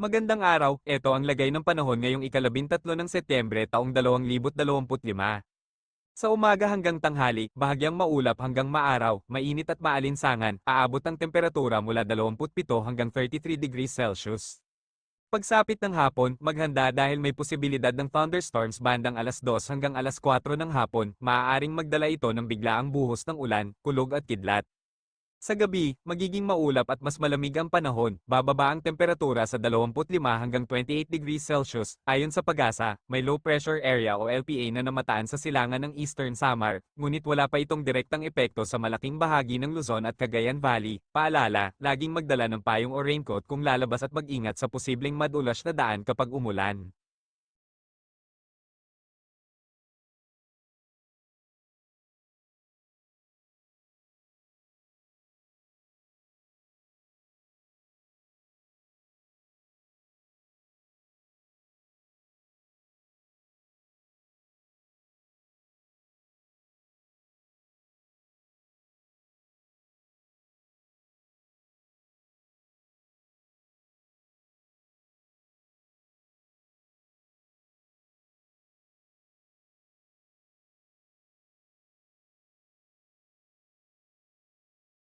Magandang araw, ito ang lagay ng panahon ngayong ikalabintatlo ng Setyembre taong 2025. Sa umaga hanggang tanghali, bahagyang maulap hanggang maaraw, mainit at maalinsangan, aabot ang temperatura mula 27 hanggang 33 degrees Celsius. Pagsapit ng hapon, maghanda dahil may posibilidad ng thunderstorms bandang alas 2 hanggang alas 4 ng hapon, maaaring magdala ito ng biglaang buhos ng ulan, kulog at kidlat. Sa gabi, magiging maulap at mas malamig ang panahon, bababa ang temperatura sa 25 hanggang 28 degrees Celsius. Ayon sa pag-asa, may low pressure area o LPA na namataan sa silangan ng Eastern Samar, ngunit wala pa itong direktang epekto sa malaking bahagi ng Luzon at Cagayan Valley. Paalala, laging magdala ng payong o raincoat kung lalabas at mag-ingat sa posibleng madulas na daan kapag umulan.